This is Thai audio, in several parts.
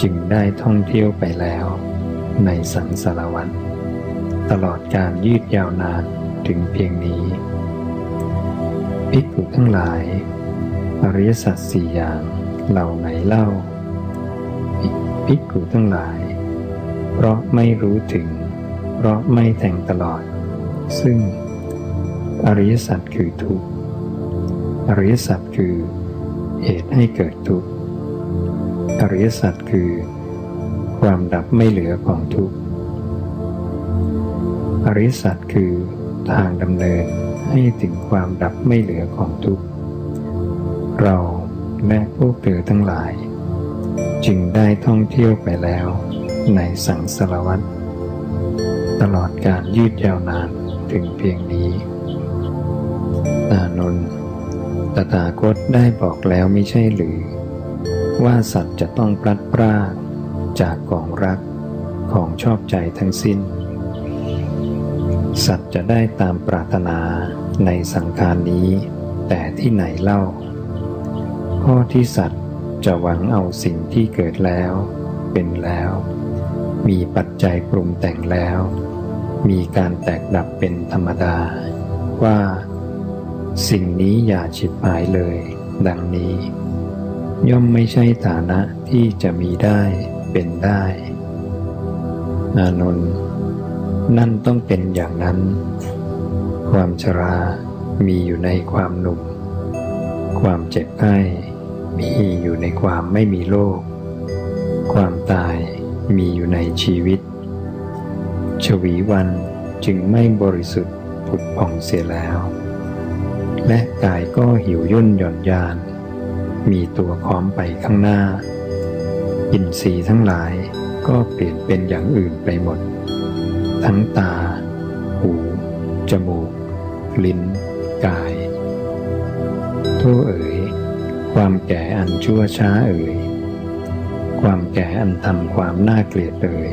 จึงได้ท่องเที่ยวไปแล้ว ในสังสารวัฏตลอดการยืดยาวนานถึงเพียงนี้ภิกษุทั้งหลาย อริยสัจสี่อย่างเหล่าไหนเล่าภิกษุทั้งหลาย เพราะไม่รู้ถึง เพราะไม่แทงตลอด ซึ่ง อริยสัจคือทุกข์อริยสัจคือเหตุให้เกิดทุกข์ อริยสัจคือ ความดับไม่เหลือของทุกข์อริยสัจคือทางดำเนินให้ถึงความดับไม่เหลือของทุกข์เราและพวกเธอทั้งหลาย จึงได้ท่องเที่ยวไปแล้วในสังสารวัฏตลอดการยืดยาวนานถึงเพียงนี้อานนท์ตถาคตได้บอกแล้วไม่ใช่หรือ ว่าสัตว์จะต้องพลัดพรากจากของรักของชอบใจทั้งสิ้น สัตว์จะได้ตามปรารถนาในสังขารนี้ แต่ที่ไหนเล่า ข้อที่สัตว์จะหวังเอาสิ่งที่เกิดแล้ว เป็นแล้ว มีปัจจัยปรุงแต่งแล้ว มีการแตกดับเป็นธรรมดา ว่า สิ่งนี้อย่าฉิบหายเลย ดังนี้ ย่อมไม่ใช่ฐานะที่จะมีได้เป็นได้ อานนท์นั่นต้องเป็นอย่างนั้น ความชรา มีอยู่ในความหนุ่ม ความเจ็บไข้มีอยู่ในความไม่มีโรค ความตายมีอยู่ในชีวิต ชวีวันจึงไม่บริสุทธิ์ผุดผ่องเสียแล้ว และกายก็หิวย่นหย่อนยาน มีตัวค้อมไปข้างหน้า อินทรีย์ทั้งหลายก็เปลี่ยนเป็นอย่างอื่นไปหมด ทั้งตา หู จมูก ลิ้น กายโทษเอ๋ย ความแก่อันชั่วช้าเอ๋ย ความแก่อันทำความน่าเกลียดเอ๋ย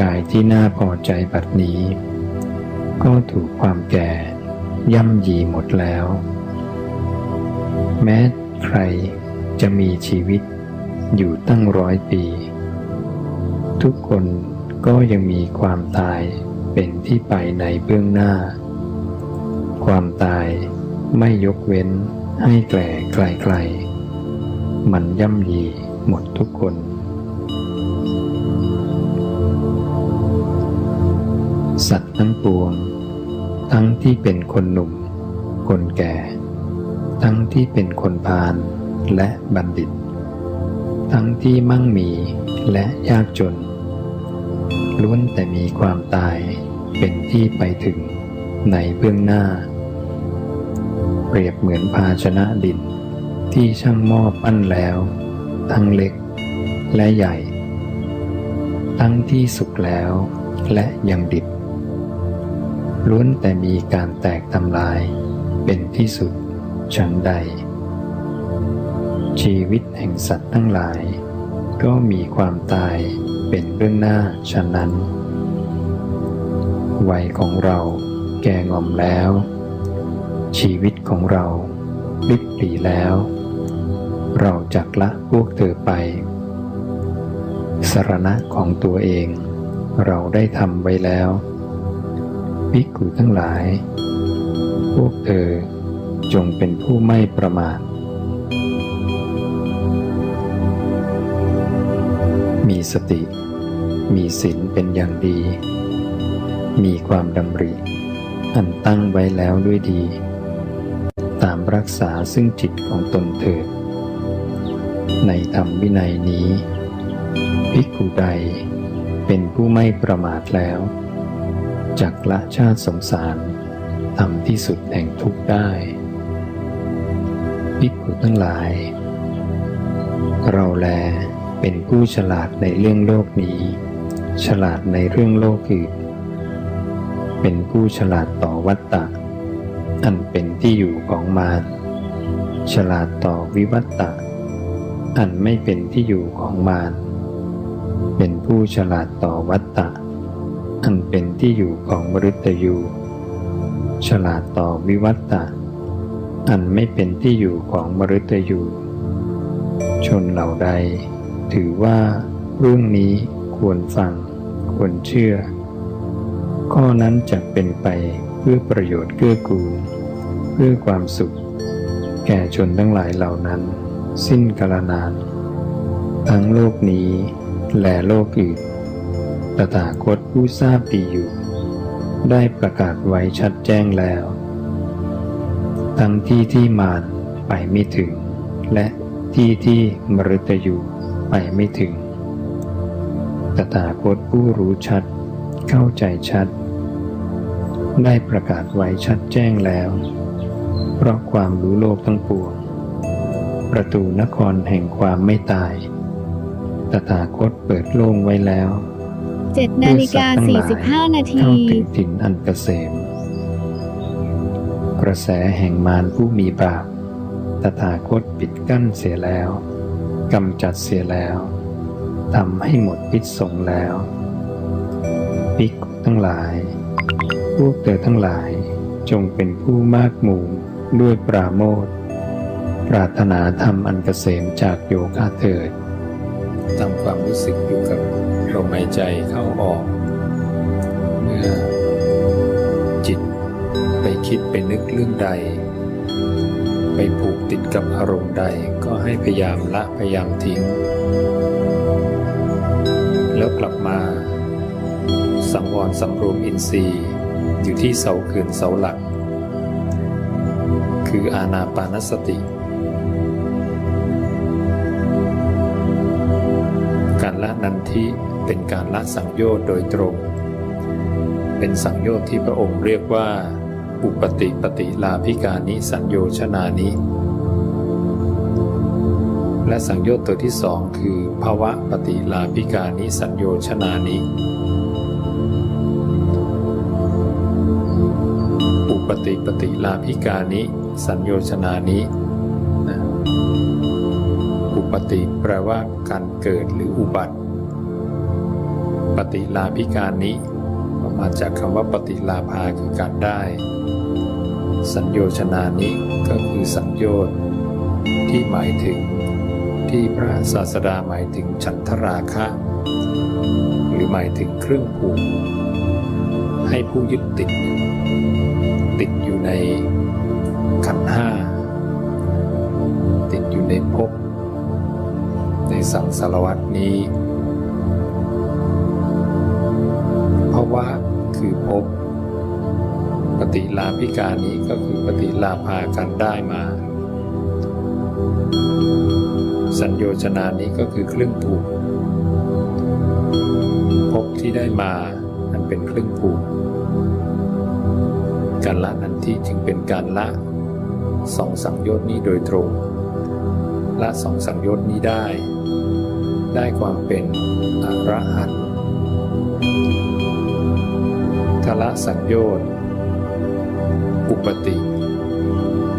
กายที่น่าพอใจบัดนี้ ก็ถูกความแก่ย่ำยีหมดแล้ว แม้ใครจะมีชีวิตอยู่ตั้งร้อยปี ทุกคนก็ยังมีความตายเป็นที่ไปในเบื้องหน้า ความตายไม่ยกเว้นให้แก่ไกลๆ มันย่ำยีหมดทุกคน สัตว์ทั้งปวง ทั้งที่เป็นคนหนุ่ม คนแก่ ทั้งที่เป็นคนพาลและบัณฑิต ทั้งที่มั่งมีและยากจน ล้วนแต่มีความตายเป็นที่ไปถึงในเบื้องหน้า เปรียบเหมือนภาชนะดินที่ช่างหม้อปั้นแล้ว ทั้งเล็กและใหญ่ ทั้งที่สุกแล้วและยังดิบล้วนแต่มีการแตกทำลายเป็นที่สุด ฉันใด ชีวิตแห่งสัตว์ทั้งหลาย ก็มีความตายเป็นเบื้องหน้าฉะนั้น วัยของเราแก่งอมแล้ว ชีวิตของเราลิบหลีแล้ว เราจักละพวกเธอไป สรณะของตัวเองเราได้ทำไว้แล้วภิกขุทั้งหลาย พวกเธอ จงเป็นผู้ไม่ประมาท มีสติ มีศีลเป็นอย่างดี มีความดำริ อันตั้งไว้แล้วด้วยดี ตามรักษาซึ่งจิตของตนเถิด ในธรรมวินัยนี้ ภิกขุใดเป็นผู้ไม่ประมาทแล้วจักละชาติสงสารทำที่สุดแห่งทุกข์ได้ ภิกขุทั้งหลาย เราแลเป็นผู้ฉลาดในเรื่องโลกนี้ ฉลาดในเรื่องโลกอื่น เป็นผู้ฉลาดต่อวัตตะ อันเป็นที่อยู่ของมาร ฉลาดต่อวิวัตตะ อันไม่เป็นที่อยู่ของมาร เป็นผู้ฉลาดต่อวัตตะ อันเป็นที่อยู่ของมฤตยู ฉลาดต่อวิวัตตะ อันไม่เป็นที่อยู่ของมฤตยู ชนเหล่าใด ถือว่าเรื่องนี้ควรฟัง ควรเชื่อ ข้อนั้นจะเป็นไปเพื่อประโยชน์เกื้อกูล เพื่อความสุข แก่ชนทั้งหลายเหล่านั้น สิ้นกาลนาน ทั้งโลกนี้และโลกอื่นตถาคตผู้ทราบดีอยู่ ได้ประกาศไว้ชัดแจ้งแล้ว ทั้งที่ที่มารไปไม่ถึง และที่ที่มฤตยูไปไม่ถึง ตถาคตผู้รู้ชัด เข้าใจชัด ได้ประกาศไว้ชัดแจ้งแล้ว เพราะความรู้โลกทั้งปวง ประตูนครแห่งความไม่ตาย ตถาคตเปิดโล่งไว้แล้ว7นาฬิกาเพื่อสัตว์ทั้งหลาย45 นาทีเข้าถึงถิ่นอันเกษม กระแสแห่งมารผู้มีบาป ตถาคตปิดกั้นเสียแล้วกำจัดเสียแล้วทำให้หมดพิษสงแล้วภิกทั้งหลาย พวกเธอทั้งหลายจงเป็นผู้มากหมู่ด้วยปราโมทปรารถนาธรรมอันเกษมจากโยคะเถิดทำความรู้สึกอยู่กับลมหายใจเข้าออก เมื่อ คิดไปนึกเรื่องใด ไปผูกติดกับอารมณ์ใดก็ให้พยายามละพยายามทิ้ง แล้วกลับมา สังวรสำรวมอินทรีย์ อยู่ที่เสาเขื่อนเสาหลัก คืออาณาปานสติการละนันทิเป็นการละสังโยชน์โดยตรง เป็นสังโยชน์ที่พระองค์เรียกว่า อุปติปฏิลาภิกานิสัญโยชนานิและสังโยชน์ตัวที่สองคือภาวะปฏิลาภิกานิสัญโยชนานิอุปติปฏิลาภิกานิสัญโยชนานิอุปติแปลว่าการเกิดหรืออุบัติ ปฏิลาภิกานิ มาจากคำว่าปฏิลาภาคือการได้ สัญโยชนานิก็คือสัญโยชน์ที่หมายถึงที่พระศาสดาหมายถึงฉันทราคะ หรือหมายถึงเครื่องผูกให้ผู้ยึดติด ติดอยู่ในขันห้า ติดอยู่ในภพในสังสารวัตนี้เพราะว่า คือภพปฏิลาภิการนี้ก็คือปฏิลาภาการได้มา สัญโยชนานี้ก็คือเครื่องผูกภพที่ได้มานั้นเป็นเครื่องผูกการละนันที่จึงเป็นการละสองสังโยชน์นี้โดยตรงละสองสังโยชน์นี้ได้ ได้ความเป็นอรหันต์ ละสังโยชน์อุปติ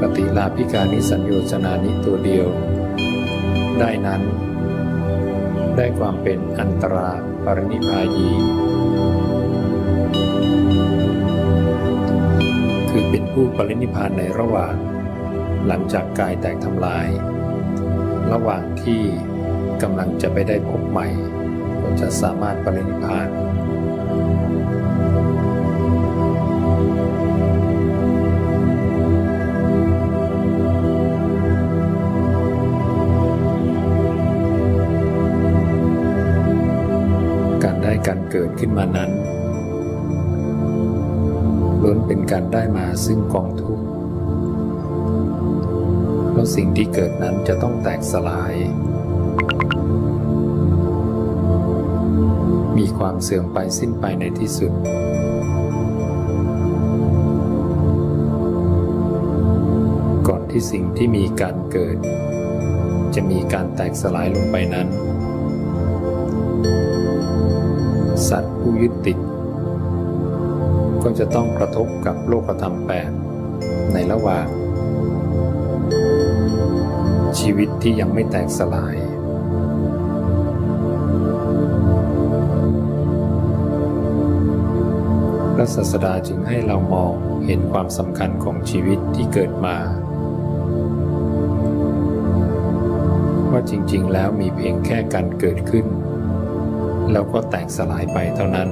ปฏิลาภิกานิสัญโยชนานิตัวเดียว ได้นั้น ได้ความเป็นอันตราปรินิพายี คือเป็นผู้ปรินิพานในระหว่าง หลังจากกายแตกทำลาย ระหว่างที่กำลังจะไปได้พบใหม่ ก็จะสามารถปรินิพพาน การได้การเกิดขึ้นมานั้นล้วนเป็นการได้มาซึ่งกองทุกข์เพราะสิ่งที่เกิดนั้นจะต้องแตกสลาย มีความเสื่อมไปสิ้นไปในที่สุด ก่อนที่สิ่งที่มีการเกิด จะมีการแตกสลายลงไปนั้น สัตว์ผู้ยึดติด ก็จะต้องกระทบกับโลกธรรมแปดในระหว่าง ชีวิตที่ยังไม่แตกสลาย พระศาสดาจึงให้เรามองเห็นความสำคัญของชีวิตที่เกิดมาว่าจริงๆ แล้วมีเพียงแค่การเกิดขึ้น แล้วก็แตกสลายไปเท่านั้น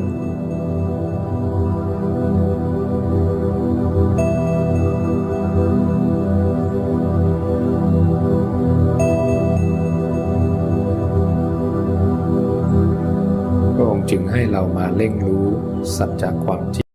พระองค์จึงให้เรามาเล่งรู้สัจจความจริง